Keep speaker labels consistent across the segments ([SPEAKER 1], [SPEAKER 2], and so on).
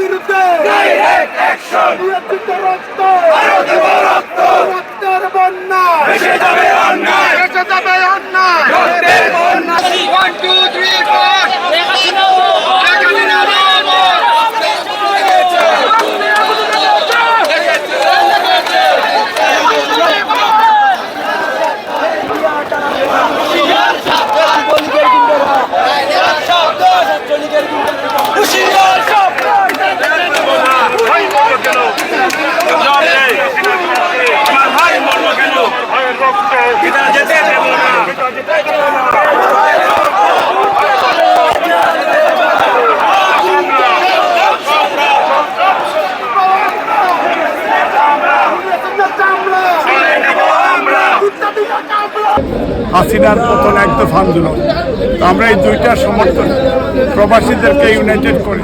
[SPEAKER 1] বিরুদ্ধে direct action নিয়ন্ত্রিত রক্ত
[SPEAKER 2] ভারত রক্ত
[SPEAKER 1] 1
[SPEAKER 2] 2
[SPEAKER 1] 3 4
[SPEAKER 3] হাসিনার পতন একদম আন্দোলন। আমরা এই দুইটার সমর্থন প্রবাসীদেরকে ইউনাইটেড করি।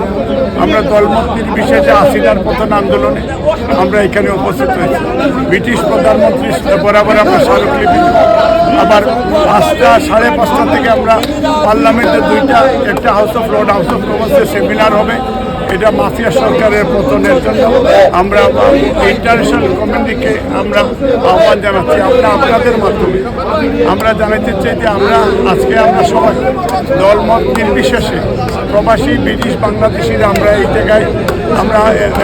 [SPEAKER 3] আমরা দলমত নির্বিশেষে হাসিনার পতন আন্দোলনে আমরা এখানে উপস্থিত হয়েছি। ব্রিটিশ প্রধানমন্ত্রী বরাবর আমরা স্মারকলিপি। আবার পাঁচটা, সাড়ে পাঁচটা থেকে আমরা পার্লামেন্টে দুইটা, একটা house of lord house of কমন্সের seminar হবে। এটা মাফিয়া সরকারের পতনের জন্য। আমরা ইন্টারন্যাশনাল কমিউনিটিকে আমরা আহ্বান জানাচ্ছি। আমরা আপনাদের মাধ্যমে আমরা জানাতে চাই যে আমরা আজকে আমরা সবাই দলমত নির্বিশেষে প্রবাসী ব্রিটিশ বাংলাদেশিরা আমরা এই জায়গায় আমরা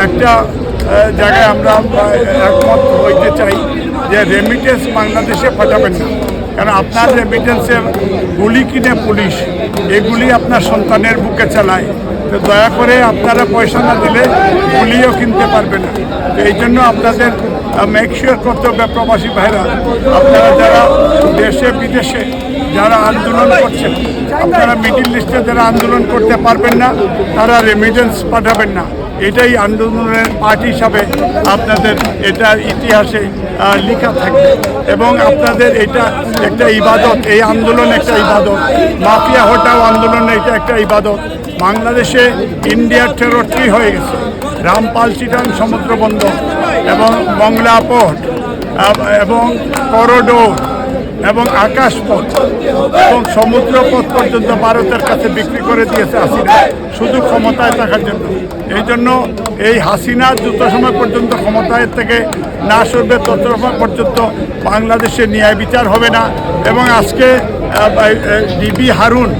[SPEAKER 3] একটা জায়গায় আমরা একমত হইতে চাই যে রেমিটেন্স বাংলাদেশে পাঠাবেন না। কারণ আপনার রেমিটেন্সে গুলি কিনে পুলিশ, এগুলি আপনার সন্তানের বুকে চালায়। তো দয়া করে আপনারা পয়সা না দিলে গুলিও কিনতে পারবে না। তো এই জন্য আপনাদের মেক শিওর করতে হবে প্রবাসী ভাইরা। আপনারা যারা দেশে, বিদেশে যারা আন্দোলন করছেন, আপনারা মিডিল লিস্টে যারা আন্দোলন করতে পারবেন না, তারা রেমিটেন্স পাঠাবেন না। এটাই আন্দোলনের পার্টি হিসাবে আপনাদের এটা ইতিহাসে লেখা থাকবে। এবং আপনাদের এটা একটা ইবাদত, এই আন্দোলন একটা ইবাদত। মাফিয়া হটাও আন্দোলন, এটা একটা ইবাদত। বাংলাদেশে ইন্ডিয়ার টেরোট্রি হয়ে গেছে। রামপাল, চিটাং, সমুদ্র এবং মংলা পোর্ট এবং করোডোর এবং আকাশপথ এবং সমুদ্রপথ পর্যন্ত ভারতের কাছে বিক্রি করে দিয়েছে হাসিনা। শুধু ক্ষমতায় থাকার জন্য। এই জন্য এই হাসিনা যত সময় পর্যন্ত ক্ষমতায় থেকে না সরবে, তত সময় পর্যন্ত বাংলাদেশে ন্যায় বিচার হবে না। এবং আজকে ডিবি হারুন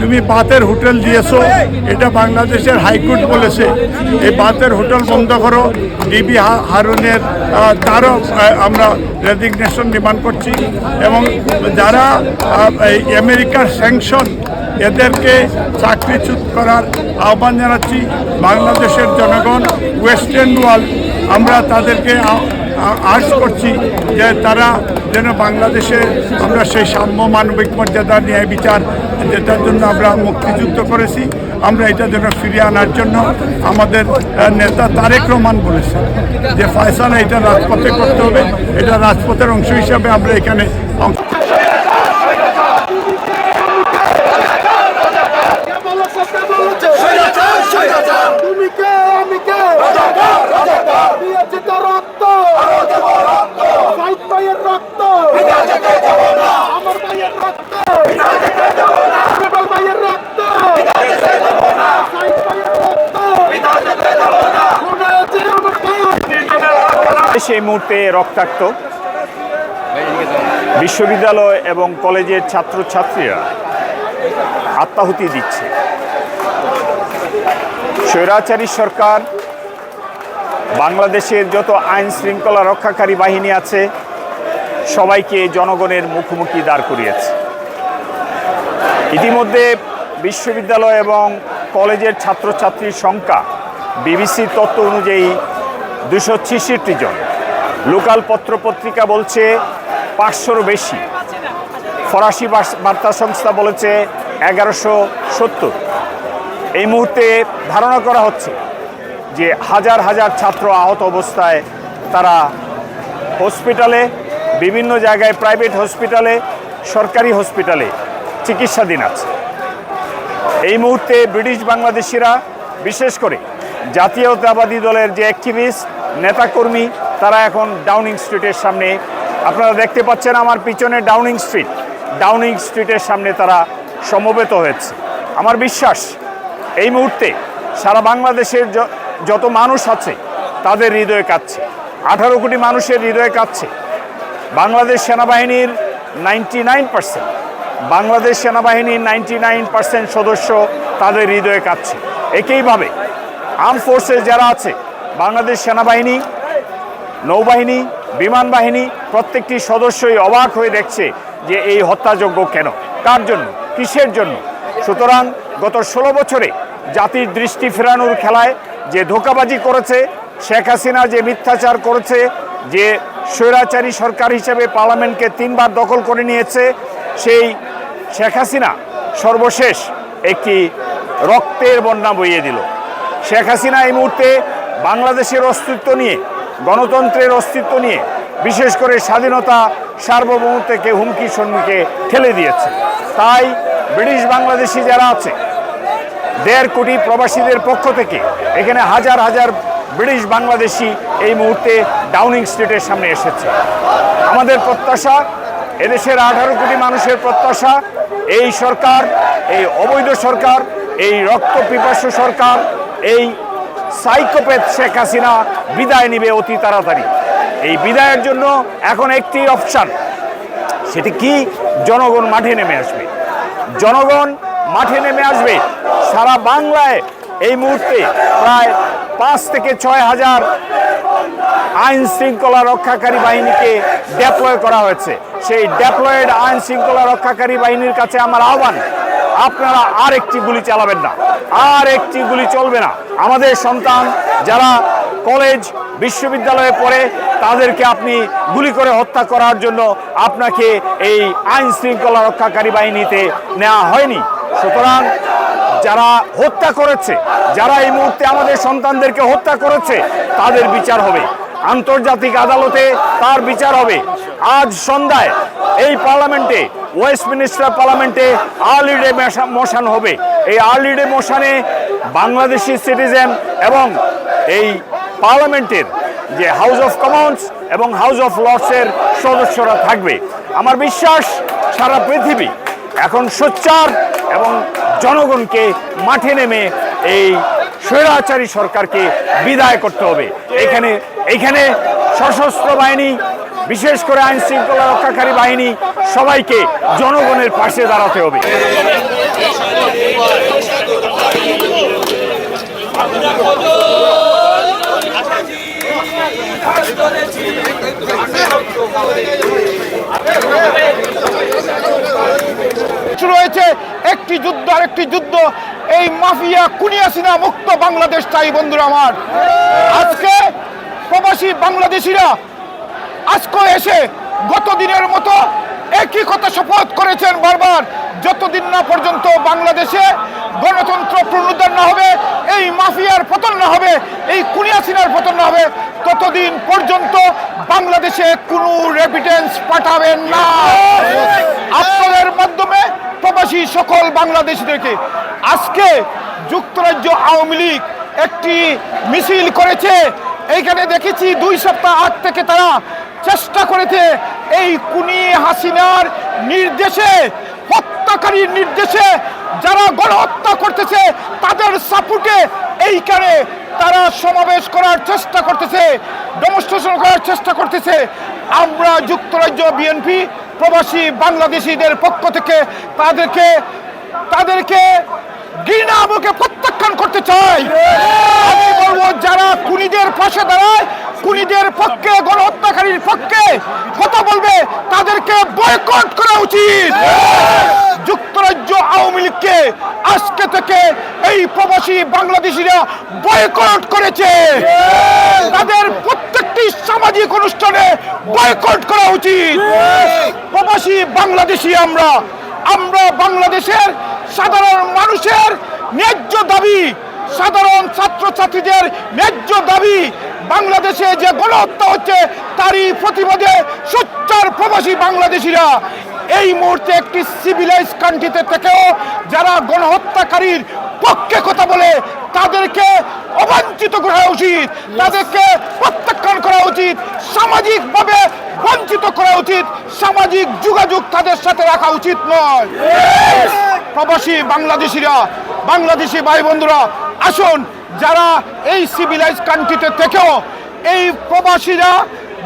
[SPEAKER 3] তুমি বাতের হোটেল দিয়েছ, এটা বাংলাদেশের হাইকোর্ট বলেছে। এই বাতের হোটেল বন্ধ করো। ডিবি হারুনের তারও আমরা রেজিগনেশন ডিমান্ড করছি। এবং যারা আমেরিকার স্যাংশন এদেরকে চাকরিচ্যুত করার আহ্বান জানাচ্ছি বাংলাদেশের জনগণ ওয়েস্টার্ন ওয়ার্ল্ড আমরা তাদেরকে আর্জ করছি যে তারা যেন বাংলাদেশে আমরা সেই সাম্য মানবিক মর্যাদা ন্যায় বিচার যেটার জন্য আমরা মুক্তিযুদ্ধ করেছি, আমরা এটা যেন ফিরিয়ে আনার জন্য আমাদের নেতা তারেক রহমান বলেছে যে ফয়সালা এটা রাজপথে করতে হবে, এটা রাজপথের অংশ হিসাবে আমরা এখানে অংশ
[SPEAKER 1] কে বলো কথা বলছে তুমি কে আমি কে দিয়েছি তো রক্ত সাইদ ভাইয়ের রক্ত আমার ভাইয়ের রক্ত কেবল ভাইয়ের রক্ত সাইদ ভাইয়ের রক্ত মনে আছে আমার ভাই
[SPEAKER 4] সেই মুহূর্তে রক্তাক্ত বিশ্ববিদ্যালয় এবং কলেজের ছাত্রছাত্রীরা আত্মাহুতি দিচ্ছে। স্বৈরাচারী সরকার, বাংলাদেশের যত আইন শৃঙ্খলা রক্ষাকারী বাহিনী আছে, সবাইকে জনগণের মুখোমুখি দাঁড় করিয়েছে। ইতিমধ্যে বিশ্ববিদ্যালয় এবং কলেজের ছাত্রছাত্রীর সংখ্যা বিবিসির তত্ত্ব অনুযায়ী দুশো ছেষট্টি জন। লোকাল পত্রপত্রিকা বলছে পাঁচশোরও বেশি। ফরাসি বার্তা সংস্থা বলেছে এগারোশো সত্তর। এই মুহূর্তে ধারণা করা হচ্ছে যে হাজার হাজার ছাত্র আহত অবস্থায় তারা হসপিটালে, বিভিন্ন জায়গায় প্রাইভেট হসপিটালে, সরকারি হসপিটালে চিকিৎসাধীন আছে। এই মুহূর্তে ব্রিটিশ বাংলাদেশিরা, বিশেষ করে জাতীয়তাবাদী দলের যে অ্যাক্টিভিস্ট নেতাকর্মী, তারা এখন ডাউনিং স্ট্রিটের সামনে। আপনারা দেখতে পাচ্ছেন আমার পিছনে ডাউনিং স্ট্রিট ডাউনিং স্ট্রিটের সামনে তারা সমবেত হয়েছে। আমার বিশ্বাস, এই মুহূর্তে সারা বাংলাদেশের যত মানুষ আছে, তাদের হৃদয়ে কাঁদছে আঠারো কোটি মানুষের হৃদয়ে কাঁদছে বাংলাদেশ সেনাবাহিনীর নাইনটি নাইন পার্সেন্ট বাংলাদেশ সেনাবাহিনীর নাইনটি নাইন পার্সেন্ট সদস্য তাদের হৃদয়ে কাঁদছে একইভাবে আর্ম ফোর্সেস যারা আছে বাংলাদেশ সেনাবাহিনী, নৌবাহিনী, বিমান বাহিনী, প্রত্যেকটি সদস্যই অবাক হয়ে দেখছে যে এই হত্যাযজ্ঞ কেন? কার জন্য? কিসের জন্য? সুতরাং গত ষোলো বছরে জাতির দৃষ্টি ফেরানোর খেলায় যে ধোকাবাজি করেছে, শেখ হাসিনা যে মিথ্যাচার করেছে, যে স্বৈরাচারী সরকার হিসেবে পার্লামেন্টকে তিনবার দখল করে নিয়েছে, সেই শেখ হাসিনা সর্বশেষ একটি রক্তের বন্যা বইয়ে দিল। শেখ হাসিনা এই মুহূর্তে বাংলাদেশের অস্তিত্ব নিয়ে, গণতন্ত্রের অস্তিত্ব নিয়ে, বিশেষ করে স্বাধীনতা সার্বভৌমত্বকে হুমকির সম্মুখে ঠেলে দিয়েছে। তাই ব্রিটিশ বাংলাদেশি যারা আছে, দেড় কোটি প্রবাসীদের পক্ষ থেকে এখানে হাজার হাজার ব্রিটিশ বাংলাদেশি এই মুহূর্তে ডাউনিং স্ট্রিটের সামনে এসেছে। আমাদের প্রত্যাশা, এদেশের আঠারো কোটি মানুষের প্রত্যাশা, এই সরকার, এই অবৈধ সরকার, এই রক্ত পিপাসু সরকার, এই সাইকোপ্যাথ শেখ হাসিনা বিদায় নিবে অতি তাড়াতাড়ি। এই বিদায়ের জন্য এখন একটি অপশান। সেটি কি? জনগণ মাঠে নেমে আসবে। জনগণ মাঠে নেমে আসবে। সারা বাংলায় এই মুহূর্তে প্রায় পাঁচ থেকে ছয় হাজার আইন শৃঙ্খলা রক্ষাকারী বাহিনীকে ডেপ্লয় করা হয়েছে। সেই ডেপ্লয়েড আইন শৃঙ্খলা রক্ষাকারী বাহিনীর কাছে আমার আহ্বান আপনারা আর একটি গুলি চালাবেন না। আর একটি গুলি চলবে না। আমাদের সন্তান যারা কলেজ, বিশ্ববিদ্যালয়ে পড়ে, তাদেরকে আপনি গুলি করে হত্যা করার জন্য আপনাকে এই আইন শৃঙ্খলা রক্ষাকারী বাহিনীতে নেওয়া হয়নি। সুতরাং যারা হত্যা করেছে, যারা এই মুহূর্তে আমাদের সন্তানদেরকে হত্যা করেছে, তাদের বিচার হবে। আন্তর্জাতিক আদালতে তার বিচার হবে। আজ সন্ধ্যায় এই পার্লামেন্টে, ওয়েস্টমিনিস্টার পার্লামেন্টে আর্লি ডে মোশন হবে। এই আর্লি ডে মোশনে বাংলাদেশি সিটিজেন এবং এই পার্লামেন্টের যে হাউস অফ কমন্স এবং হাউস অফ লর্ডসের সদস্যরা থাকবে। আমার বিশ্বাস, সারা পৃথিবী এখন সোচ্চার এবং জনগণকে মাঠে নেমে এই স্বৈরাচারী সরকারকে বিদায় করতে হবে। এখানে এখানে সশস্ত্র বাহিনী, বিশেষ করে আইন শৃঙ্খলা রক্ষাকারী বাহিনী, সবাইকে জনগণের পাশে দাঁড়াতে হবে।
[SPEAKER 5] হয়েছে একটি যুদ্ধ আর একটি যুদ্ধ। এই মাফিয়া কুনিয়াসিনা মুক্ত বাংলাদেশ চাই বন্ধুরা আমার। আজকে প্রবাসী বাংলাদেশিরা, আজকে এসে গত দিনের মতো একই কথা শপথ করেছেন বারবার, যতদিন না পর্যন্ত বাংলাদেশে গণতন্ত্র পুনরুদ্ধার না হবে, এই মাফিয়ার পতন না হবে, এই কুনিয়াসিনার পতন না হবে, ততদিন পর্যন্ত বাংলাদেশে কোনো রেপিটেন্স পাঠাবেন না। আপনাদের মাধ্যমে প্রবাসী সকল বাংলাদেশিদেরকে আজকে যুক্তরাজ্য আওয়ামী লীগ একটি মিছিল করেছে। এইখানে দেখেছি দুই সপ্তাহ আগ থেকে তারা চেষ্টা করেছে এই কুনি হাসিনার নির্দেশে, হত্যাকারীর নির্দেশে যারা গণহত্যা করতেছে, তাদের সাপোর্টে এইখানে তারা সমাবেশ করার চেষ্টা করতেছে ডেমনস্ট্রেশন করার চেষ্টা করতেছে। আমরা যুক্তরাজ্য বিএনপি প্রবাসী বাংলাদেশিদের পক্ষ থেকে তাদেরকে তাদেরকে ঘৃণা মুখে প্রত্যাখ্যান করতে চাই। আমি বলব, যারা খুনিদের পাশে দাঁড়ায়, খুনিদের পক্ষে, গণহত্যাকারীর পক্ষে কথা বলবে, তাদেরকে বয়কট করা উচিত। যুক্তরাজ্য আওয়ামী লীগকে আজকে থেকে এই প্রবাসী বাংলাদেশিরা বয়কট করেছে। তাদের প্রত্যেকটি সামাজিক অনুষ্ঠানে বয়কট করা উচিত। প্রবাসী বাংলাদেশি আমরা। আমরা বাংলাদেশের সাধারণ মানুষের ন্যায্য দাবি সাধারণ ছাত্রছাত্রীদের ন্যায্য দাবি। বাংলাদেশে যে গণহত্যা হচ্ছে তারই প্রতিবাদে সোচ্চার প্রবাসী বাংলাদেশিরা। এই মুহূর্তে একটি সিভিলাইজ কান্ট্রিতে থেকেও যারা গণহত্যাকারীর পক্ষে কথা বলে তাদেরকে অবাঞ্ছিত করা উচিত। তাদেরকে প্রত্যাখ্যান করা উচিত। সামাজিকভাবে বঞ্চিত করা উচিত। সামাজিক যোগাযোগ তাদের সাথে রাখা উচিত নয়। প্রবাসী বাংলাদেশিরা বাংলাদেশি ভাই বন্ধুরা, আসুন, যারা এই সিভিলাইজ কান্ট্রিতে থেকেও এই প্রবাসীরা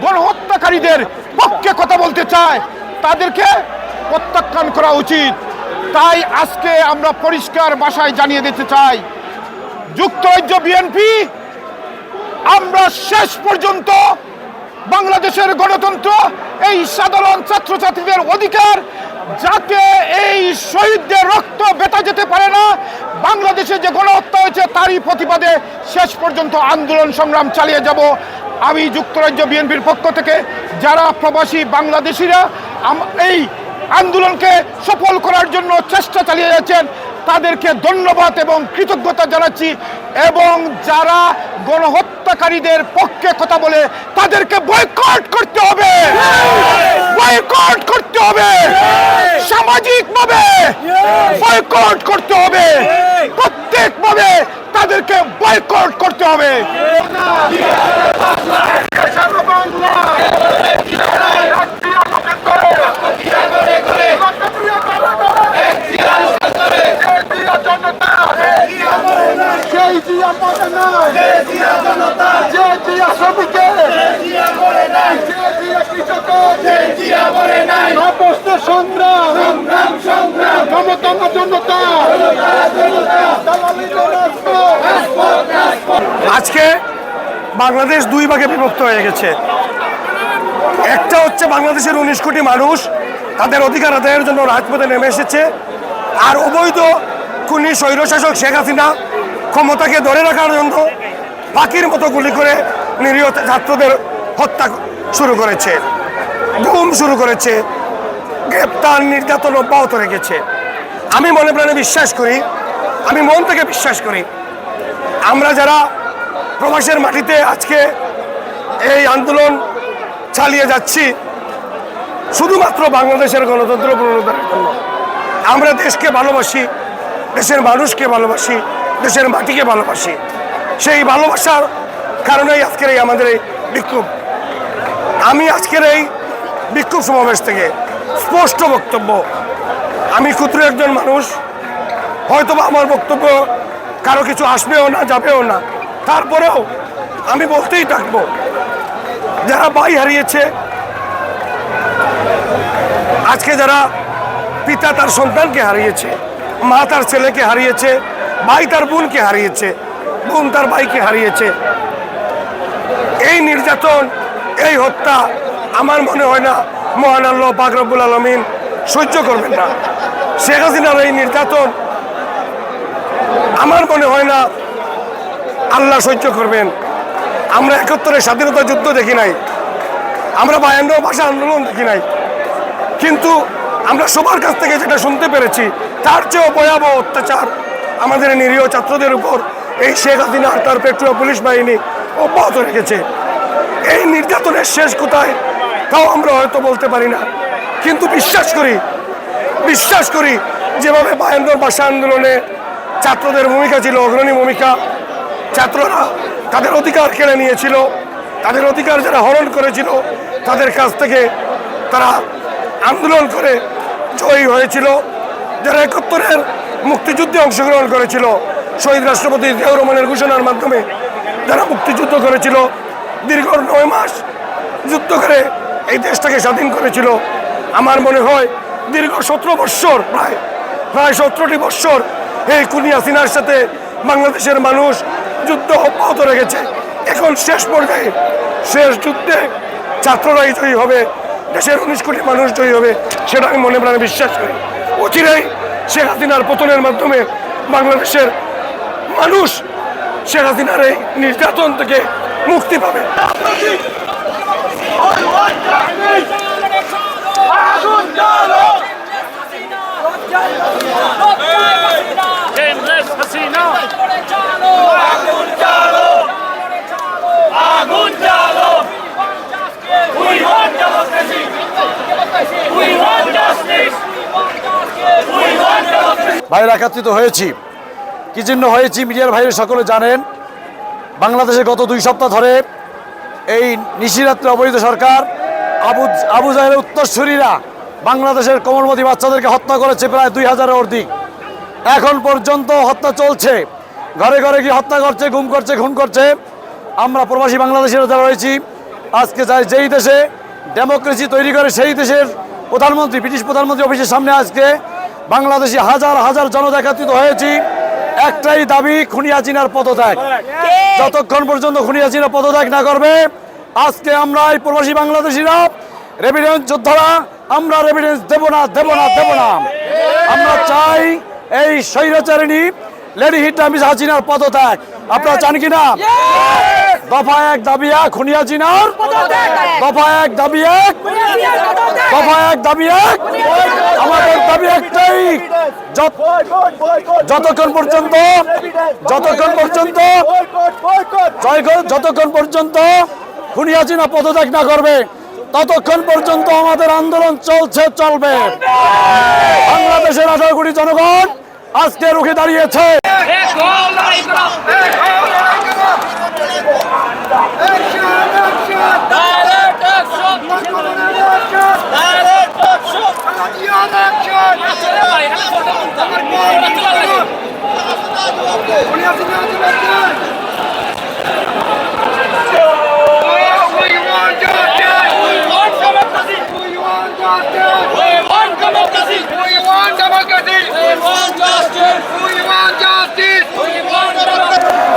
[SPEAKER 5] গণহত্যাকারীদের পক্ষে কথা বলতে চায়, তাদেরকে প্রত্যাখ্যান করা উচিত। তাই আজকে আমরা পরিষ্কার ভাষায় জানিয়ে দিতে চাই, যুক্তরাজ্য বিএনপি আমরা শেষ পর্যন্ত বাংলাদেশের গণতন্ত্র, এই সাধারণ ছাত্রছাত্রীদের অধিকার যাতে এই শহীদদের রক্ত বেটা যেতে পারে না, বাংলাদেশে যে গণহত্যা হয়েছে তারই প্রতিবাদে শেষ পর্যন্ত আন্দোলন সংগ্রাম চালিয়ে যাব। আমি যুক্তরাজ্য বিএনপির পক্ষ থেকে, যারা প্রবাসী বাংলাদেশিরা এই আন্দোলনকে সফল করার জন্য চেষ্টা চালিয়ে যাচ্ছেন, তাদেরকে ধন্যবাদ এবং কৃতজ্ঞতা জানাচ্ছি এবং যারা গণহত্যাকারীদের পক্ষে কথা বলে, তাদেরকে বয়কট করতে হবে। বয়কট করতে হবে। সামাজিকভাবে বয়কট করতে হবে। প্রত্যেকভাবে তাদেরকে বয়কট করতে হবে।
[SPEAKER 1] সেই জিয়া পদে নয় যে জিয়া জনতা। যে জিয়া শ্রমিকের। যে জিয়া করে নাই। যে জিয়া কৃষকের। যে জিয়া করে নাই। নবস্ত সংগ্রাম। সংগ্রাম সংগ্রাম। ক্ষমতা জনতা।
[SPEAKER 6] আজকে বাংলাদেশ দুই ভাগে বিভক্ত হয়ে গেছে। একটা হচ্ছে বাংলাদেশের উনিশ কোটি মানুষ তাদের অধিকার আদায়ের জন্য রাজপথে নেমে এসেছে। আর অবৈধ খুনি স্বৈরশাসক শেখ হাসিনা ক্ষমতাকে ধরে রাখার জন্য পাখির মতো গুলি করে নিরীহ ছাত্রদের হত্যা শুরু করেছে। গুম শুরু করেছে। গ্রেপ্তার, নির্যাতন অব্যাহত রেখেছে। আমি মনে প্রাণে বিশ্বাস করি, আমি মন থেকে বিশ্বাস করি, আমরা যারা প্রবাসের মাটিতে আজকে এই আন্দোলন চালিয়ে যাচ্ছি, শুধুমাত্র বাংলাদেশের গণতন্ত্র পুনরুদ্ধারের জন্য। আমরা দেশকে ভালোবাসি, দেশের মানুষকে ভালোবাসি দেশের মাটিকে ভালোবাসি। সেই ভালোবাসার কারণেই আজকের এই আমাদের এই বিক্ষোভ। আমি আজকের এই বিক্ষোভ সমাবেশ থেকে স্পষ্ট বক্তব্য, আমি ক্ষুদ্র একজন মানুষ, হয়তোবা আমার বক্তব্য কারও কিছু আসবেও না, যাবেও না। তারপরেও আমি বলতেই থাকব, যারা ভাই হারিয়েছে, আজকে যারা পিতা তার সন্তানকে হারিয়েছে, মা তার ছেলেকে হারিয়েছে ভাই তার বোনকে হারিয়েছে, বোন তার ভাইকে হারিয়েছে। এই নির্যাতন, এই হত্যা আমার মনে হয় না মহান আল্লাহ পাক রব্বুল আলমিন সহ্য করবেন না। শেখ হাসিনার এই নির্যাতন আমার মনে হয় না আল্লাহ সহ্য করবেন। আমরা একাত্তরে স্বাধীনতা যুদ্ধ দেখি নাই। আমরা বায়ান্ন ভাষা আন্দোলন দেখি নাই। কিন্তু আমরা সবার কাছ থেকে যেটা শুনতে পেরেছি, তার চেয়েও ভয়াবহ অত্যাচার। আমাদের নিরীহ ছাত্রদের উপর এই শেখ হাসিনা তার পেট্রোল পুলিশ বাহিনী অব্যাহত রেখেছে। এই নির্যাতনের শেষ কোথায় তাও আমরা হয়তো বলতে পারি না। কিন্তু বিশ্বাস করি বিশ্বাস করি যেভাবে বায়ান্নর ভাষা আন্দোলনে ছাত্রদের ভূমিকা ছিল, অগ্রণী ভূমিকা, ছাত্ররা তাদের অধিকার কেড়ে নিয়েছিল, তাদের অধিকার যারা হরণ করেছিল, তাদের কাছ থেকে তারা আন্দোলন করে জয়ী হয়েছিল। যারা একাত্তরের মুক্তিযুদ্ধে অংশগ্রহণ করেছিল। শহীদ রাষ্ট্রপতি জিয়াউর রহমানের ঘোষণার মাধ্যমে যারা মুক্তিযুদ্ধ করেছিল। দীর্ঘ নয় মাস যুদ্ধ করে এই দেশটাকে স্বাধীন করেছিল। আমার মনে হয় দীর্ঘ সতেরো বৎসর, প্রায় প্রায় সতেরোটি বৎসর এই কুনিয়া সিনার সাথে বাংলাদেশের মানুষ যুদ্ধ অব্যাহত রেখেছে। এখন শেষ পর্যায়ে, শেষ যুদ্ধে ছাত্ররাই জয়ী হবে, দেশের উনিশ কোটি মানুষ জয়ী হবে, সেটা আমি মনে প্রাণে বিশ্বাস করি। অচিরেই শেখ হাসিনার পতনের মাধ্যমে বাংলাদেশের মানুষ শেখ হাসিনার এই নির্যাতন থেকে মুক্তি পাবে!
[SPEAKER 2] We want justice!
[SPEAKER 7] ভাইয়ের একাত্রিত হয়েছি। কি জন্য হয়েছি মিডিয়ার ভাইয়ের সকলে জানেন। বাংলাদেশে গত দুই সপ্তাহ ধরে এই নিশিরাত্রে অবৈধ সরকার, আবু আবু জাহের উত্তরসূরিরা বাংলাদেশের কোমলমতি বাচ্চাদেরকে হত্যা করেছে প্রায় দুই হাজারের অধিক এখন পর্যন্ত হত্যা চলছে। ঘরে ঘরে গিয়ে হত্যা করছে, গুম করছে, খুন করছে। আমরা প্রবাসী বাংলাদেশের যারা রয়েছি, আজকে যাই যেই দেশে ডেমোক্রেসি তৈরি করে সেই দেশের প্রধানমন্ত্রী, ব্রিটিশ প্রধানমন্ত্রী অফিসের সামনে আজকে বাংলাদেশি হাজার হাজার জনতা একত্রিত হয়েছি। একটাই দাবি খুনিয়া চিনার পদত্যাগ। যতক্ষণ পর্যন্ত খুনিয়া চিনা পদত্যাগ না করবে আজকে আমরা এই প্রবাসী বাংলাদেশিরা রেভিডেন্স যোদ্ধারা আমরা রেভিডেন্স দেব না দেব না দেব না। আমরা চাই এই স্বৈরাচারিণী লেডি হিটটা মিস হাসিনার পদত্যাগ। আপনারা চান কি না? দফা এক দাবি এক খুনিয়া চিনার দফা এক দাবি এক দফা এক দাবি এক আমাদের দাবি একটাই যতক্ষণ পর্যন্ত যতক্ষণ পর্যন্ত যতক্ষণ পর্যন্ত খুনিয়া চিনা পদত্যাগ না করবে, ততক্ষণ পর্যন্ত আমাদের আন্দোলন চলছে, চলবে। বাংলাদেশের আঠারো জনগণ আজকে রুখে দাঁড়িয়েছে।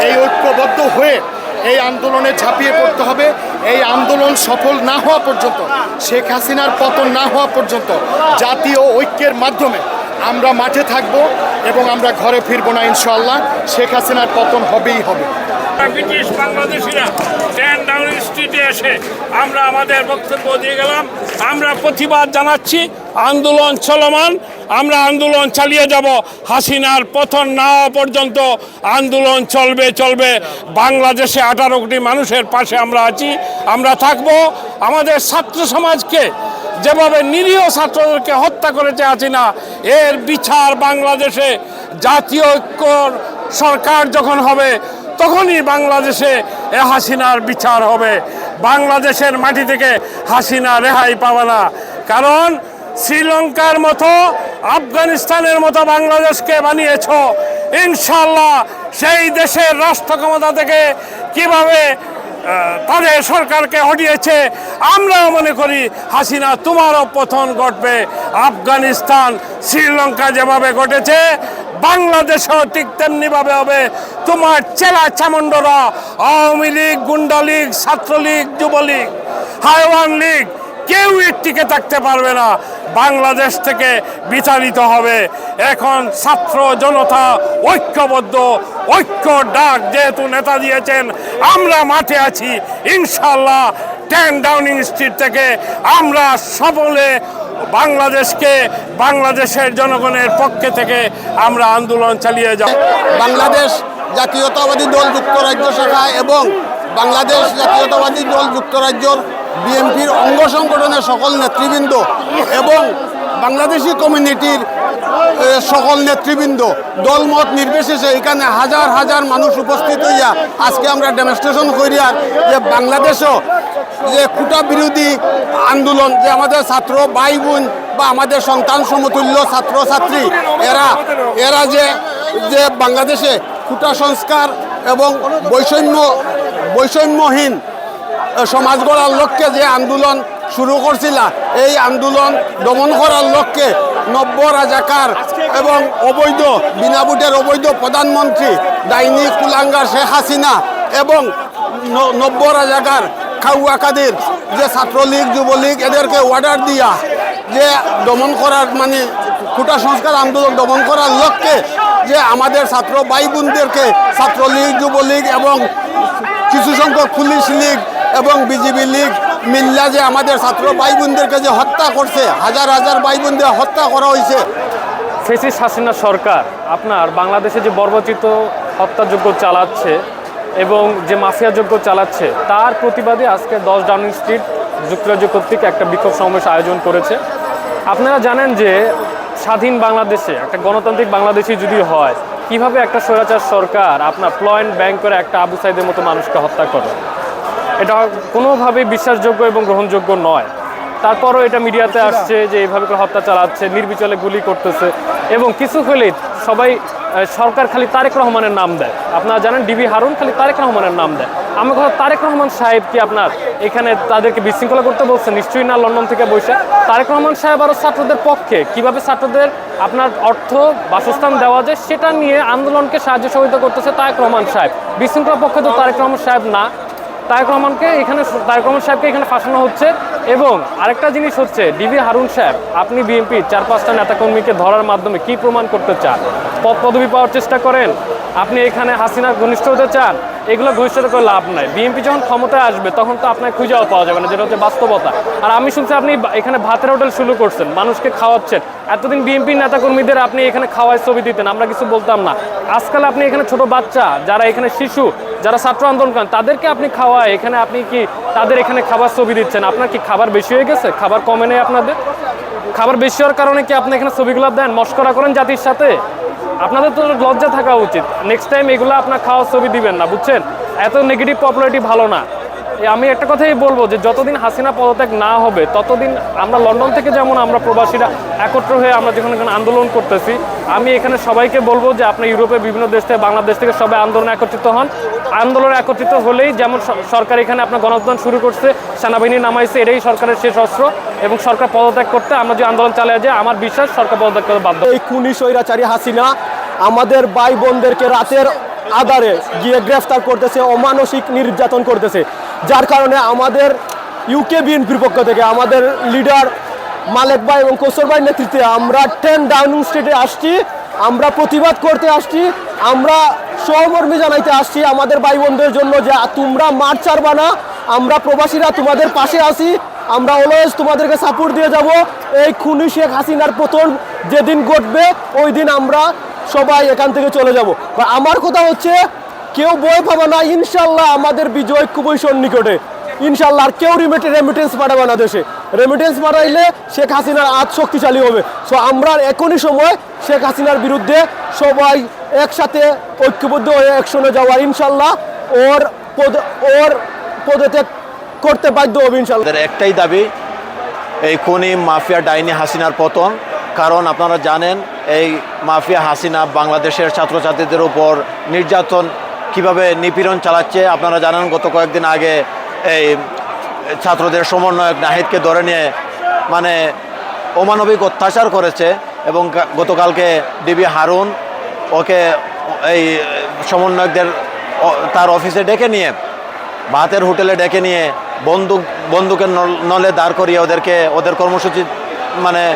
[SPEAKER 8] এই ঐক্যবদ্ধ হয়ে এই আন্দোলনে ঝাঁপিয়ে পড়তে হবে। এই আন্দোলন সফল না হওয়া পর্যন্ত, শেখ হাসিনার পতন না হওয়া পর্যন্ত জাতীয় ঐক্যের মাধ্যমে আমরা মাঠে থাকব এবং আমরা ঘরে ফিরবো না ইনশাল্লাহ শেখ হাসিনার পতন হবেই হবে।
[SPEAKER 2] ব্রিটিশ বাংলাদেশিরা টেন ডাউনিং স্ট্রিটে এসে আমরা আমাদের বক্তব্য দিয়ে গেলাম। আমরা প্রতিবাদ জানাচ্ছি। আন্দোলন চলমান। আমরা আন্দোলন চালিয়ে যাব। হাসিনার পতন না পর্যন্ত আন্দোলন চলবে চলবে। বাংলাদেশে আঠারো কোটি মানুষের পাশে আমরা আছি, আমরা থাকব। আমাদের ছাত্র সমাজকে যেভাবে নিরীহ ছাত্রদেরকে হত্যা করেছে হাসিনা, এর বিচার বাংলাদেশে জাতীয় ঐক্যর সরকার যখন হবে, তখনই বাংলাদেশে এ হাসিনার বিচার হবে। বাংলাদেশের মাটি থেকে হাসিনা রেহাই পাবে না। কারণ শ্রীলঙ্কার মতো, আফগানিস্তানের মতো বাংলাদেশকে বানিয়েছ। ইনশাল্লাহ সেই দেশের রাষ্ট্র ক্ষমতা থেকে কীভাবে তাদের সরকারকে হটিয়েছে, আমরাও মনে করি, হাসিনা, তোমারও পথন ঘটবে। আফগানিস্তান শ্রীলঙ্কা যেভাবে ঘটেছে, বাংলাদেশও ঠিক তেমনিভাবে হবে। তোমার চেলা চামুন্ডরা আওয়ামী লীগ গুন্ডা লীগ ছাত্রলীগ, যুবলীগ, হাইওয়ান লীগ কেউ এর টিকে থাকতে পারবে না। বাংলাদেশ থেকে বিতাড়িত হবে। এখন ছাত্র জনতা ঐক্যবদ্ধ, ঐক্য ডাক যেহেতু নেতা দিয়েছেন, আমরা মাঠে আছি। ইনশাল্লাহ টেন ডাউনিং স্ট্রিট থেকে আমরা সকলে বাংলাদেশকে, বাংলাদেশের জনগণের পক্ষে থেকে আমরা আন্দোলন চালিয়ে যাব।
[SPEAKER 9] বাংলাদেশ জাতীয়তাবাদী দল যুক্তরাজ্য শাখা এবং বাংলাদেশ জাতীয়তাবাদী দল যুক্তরাজ্যর বিএনপির অঙ্গ সংগঠনের সকল নেতৃবৃন্দ এবং বাংলাদেশি কমিউনিটির সকল নেতৃবৃন্দ, দলমত নির্বিশেষে এখানে হাজার হাজার মানুষ উপস্থিত হইয়া আজকে আমরা ডেমনস্ট্রেশন করিয়ার যে বাংলাদেশও যে কুটা বিরোধী আন্দোলন, যে আমাদের ছাত্র ভাই বোন বা আমাদের সন্তান সমতুল্য ছাত্র ছাত্রী এরা এরা যে যে বাংলাদেশে কুটা সংস্কার এবং বৈষম্য, বৈষম্যহীন সমাজ গড়ার লক্ষ্যে যে আন্দোলন শুরু করছিল, এই আন্দোলন দমন করার লক্ষ্যে নব্য রাজাকার এবং অবৈধ, বিনা ভোটের অবৈধ প্রধানমন্ত্রী ডাইনি কুলাঙ্গার শেখ হাসিনা এবং নব্য রাজাকার খাউয়া কাদের যে ছাত্রলীগ, যুবলীগ, এদেরকে অর্ডার দিয়া যে দমন করার মানে কুটা সংস্কার আন্দোলন দমন করার লক্ষ্যে যে আমাদের ছাত্র ভাই বোনদেরকে ছাত্রলীগ, যুবলীগ এবং কিছু সংখ্যক পুলিশ লীগ এবং বিজেপি লীগ মিল্লা যে আমাদের ছাত্র ভাই বোনদেরকে যে হত্যা করছে, হাজার হাজার ভাই বোনদের হত্যা করা হয়েছে।
[SPEAKER 10] ফেসিস হাসিনা সরকার, আপনার বাংলাদেশে যে বর্বচিত হত্যাযজ্ঞ চালাচ্ছে এবং যে মাফিয়াযজ্ঞ চালাচ্ছে, তার প্রতিবাদে আজকে দশ ডাউনিং স্ট্রিট যুক্তরাজ্য কর্তৃক একটা বিক্ষোভ সমাবেশ আয়োজন করেছে। আপনারা জানেন যে স্বাধীন বাংলাদেশে, একটা গণতান্ত্রিক বাংলাদেশই যদি হয়, কীভাবে একটা স্বৈরাচার সরকার আপনার প্লয়েন্ট ব্যাংক করে একটা আবু সাইদের মতো মানুষকে হত্যা করে? এটা কোনোভাবেই বিশ্বাসযোগ্য এবং গ্রহণযোগ্য নয়। তারপরও এটা মিডিয়াতে আসছে যে এইভাবে করে হত্যা চালাচ্ছে নির্বিচলে গুলি করতেছে এবং কিছু হলেই সবাই সরকার খালি তারেক রহমানের নাম দেয়। আপনারা জানেন ডিবি হারুন খালি তারেক রহমানের নাম দেয়। আমার কথা তারেক রহমান সাহেব কি আপনার এখানে তাদেরকে বিশৃঙ্খলা করতে বলছে? নিশ্চয়ই না লন্ডন থেকে বসে। তারেক রহমান সাহেব আরও ছাত্রদের পক্ষে কীভাবে ছাত্রদের আপনার অর্থ বাসস্থান দেওয়া যায় সেটা নিয়ে আন্দোলনকে সাহায্য সহযোগিতা করতেছে তারেক রহমান সাহেব। বিশৃঙ্খলা পক্ষে তো তারেক রহমান সাহেব না। তারেক রহমানকে এখানে তারেক রহমান সাহেবকে এখানে ফাঁসানো হচ্ছে। এবং আরেকটা জিনিস হচ্ছে ডিবি হারুন সাহেব, আপনি বিএনপি চার পাঁচটা নেতাকর্মীকে ধরার মাধ্যমে কি প্রমাণ করতে চান? পদ পদবি পাওয়ার চেষ্টা করেন? আপনি এখানে হাসিনা ঘনিষ্ঠ হতে চান? এগুলো ঘনিষ্ঠতা করে লাভ নাই। বিএনপি যখন ক্ষমতায় আসবে, তখন তো আপনার খুঁজেও পাওয়া যাবে না, যেটা হচ্ছে বাস্তবতা। আর আমি শুনছি আপনি এখানে ভাতের হোটেল শুরু করছেন, মানুষকে খাওয়াচ্ছেন। এতদিন বিএনপি নেতাকর্মীদের আপনি এখানে খাওয়ায় ছবি দিতেন, আমরা কিছু বলতাম না। আজকাল আপনি এখানে ছোট বাচ্চা, যারা এখানে শিশু, যারা ছাত্র আন্দোলন করেন, তাদেরকে আপনি খাওয়ায়, এখানে আপনি কি তাদের এখানে খাবার ছবি দিচ্ছেন? আপনার কি খাবার বেশি হয়ে গেছে? খাবার কমে নেই আপনাদের? খাবার বেশি হওয়ার কারণে কি আপনি এখানে ছবিগুলো দেন, মস্করা করেন জাতির সাথে? আপনাদের তো লজ্জা থাকা উচিত। নেক্সট টাইম এগুলো আপনার খাওয়ার ছবি দিবেন না, বুঝছেন? এত নেগেটিভ পপুলারিটি ভালো না। আমি একটা কথাই বলব যে যতদিন হাসিনা পদত্যাগ না হবে, ততদিন আমরা লন্ডন থেকে যেমন আমরা প্রবাসীরা একত্র হয়ে আমরা যখন এখানে আন্দোলন করতেছি, আমি এখানে সবাইকে বলব যে আপনি ইউরোপের বিভিন্ন দেশ থেকে, বাংলাদেশ থেকে সবাই আন্দোলনে একত্রিত হন। আন্দোলনে একত্রিত হলেই যেমন সরকার এখানে আপনার গণঅভ্যুত্থান শুরু করছে, সেনাবাহিনী নামাইছে, এটাই সরকারের শেষ অস্ত্র এবং সরকার পদত্যাগ করতে আমরা যে আন্দোলন চালিয়ে যায় আমার বিশ্বাস সরকার পদত্যাগ করতে বাধ্য।
[SPEAKER 11] এই খুনি স্বৈরাচারী হাসিনা আমাদের ভাই বোনদেরকে রাতের আধারে গিয়ে গ্রেফতার করতেছে, অমানসিক নির্যাতন করতেছে। যার কারণে আমাদের ইউকে বিএনপির পক্ষ থেকে আমাদের লিডার মালেক ভাই এবং কোসর ভাই নেতৃত্বে আমরা টেন ডাউনিং স্ট্রিটে আসছি। আমরা প্রতিবাদ করতে আসছি। আমরা সহমর্মী জানাইতে আসছি আমাদের ভাই বোনদের জন্য যে তোমরা মাঠ ছাড়বা না। আমরা প্রবাসীরা তোমাদের পাশে আসি আমরা অলওয়েজ তোমাদেরকে সাপোর্ট দিয়ে যাব। এই খুনি শেখ হাসিনার প্রথম যেদিন ঘটবে, ওই দিন আমরা সবাই এখান থেকে চলে যাব। আমার কথা হচ্ছে কেউ বই পাবে না, ইনশাল্লাহ আমাদের বিজয় খুবই সন্নিকটে। ইনশাল্লাহ আর কেউ রিমিটে রেমিটেন্স পাঠাবে না দেশে। রেমিটেন্স পাঠাইলে শেখ হাসিনার আজ শক্তিশালী হবে। সো আমরা এখনই সময় শেখ হাসিনার বিরুদ্ধে সবাই একসাথে ঐক্যবদ্ধ হয়ে একশনে যাওয়া ইনশাল্লাহ ওর পদ ওর পদত্যাগ করতে বাধ্য হবে ইনশাল্লাহ।
[SPEAKER 12] একটাই দাবি, এই খনি মাফিয়া ডাইনি হাসিনার পতন। কারণ আপনারা জানেন, এই মাফিয়া হাসিনা বাংলাদেশের ছাত্রছাত্রীদের উপর নির্যাতন কীভাবে নিপীড়ন চালাচ্ছে, আপনারা জানেন, গত কয়েকদিন আগে এই ছাত্রদের সমন্বয়ক নাহিদকে ধরে নিয়ে মানে অমানবিক অত্যাচার করেছে এবং গতকালকে ডিবি হারুন ওকে এই সমন্বয়কদের তার অফিসে ডেকে নিয়ে, ভাতের হোটেলে ডেকে নিয়ে বন্দুক, বন্দুকের নল- দাঁড় করিয়ে ওদেরকে, ওদের কর্মসূচি মানে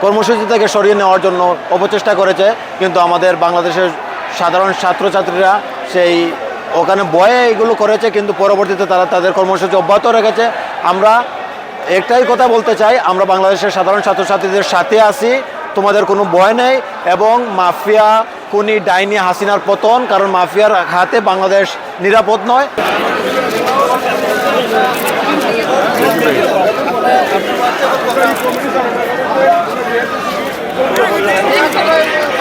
[SPEAKER 12] কর্মসূচি থেকে সরিয়ে নেওয়ার জন্য অপচেষ্টা করেছে। কিন্তু আমাদের বাংলাদেশের সাধারণ ছাত্রছাত্রীরা সেই ওখানে বয়ে এগুলো করেছে, কিন্তু পরবর্তীতে তারা তাদের কর্মসূচি অব্যাহত রেখেছে। আমরা একটাই কথা বলতে চাই, আমরা বাংলাদেশের সাধারণ ছাত্রছাত্রীদের সাথে আছি, তোমাদের কোনো ভয় নেই, এবং মাফিয়া কোনি ডাইনি হাসিনার পতন, কারণ মাফিয়ার হাতে বাংলাদেশ নিরাপদ নয়।